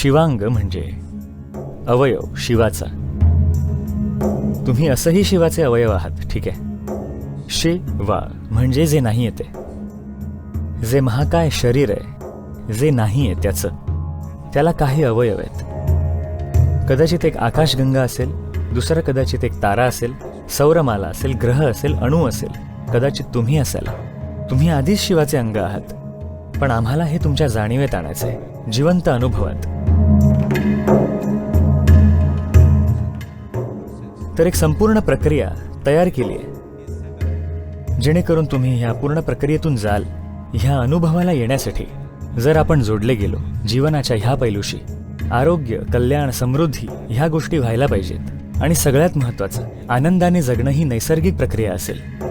शिवांग म्हणजे अवयव शिवाचा. तुम्ही असंही शिवाचे अवयव आहात ठीक आहे. शिवा म्हणजे जे नाही येते. जे महाकाय शरीर आहे जे नाही आहे त्याचं. त्याला काही अवयव आहेत. कदाचित एक आकाशगंगा असेल दुसरं कदाचित एक तारा असेल सौरमाला असेल ग्रह असेल अणू असेल कदाचित तुम्ही असाल. तुम्ही आधीच शिवाचे अंग आहात. पण आम्हाला हे तुमच्या जाणीवेत आणायचं आहे जिवंत अनुभवात. तर एक संपूर्ण प्रक्रिया तयार केली आहे. जेणेकरून तुम्ही ह्या पूर्ण प्रक्रियेतून जाल ह्या अनुभवाला येण्यासाठी. जर आपण जोडले गेलो जीवनाच्या ह्या पैलूशी आरोग्य कल्याण समृद्धी ह्या गोष्टी व्हायला पाहिजेत. आणि सगळ्यात महत्त्वाचं आनंदाने जगणं ही नैसर्गिक प्रक्रिया असेल.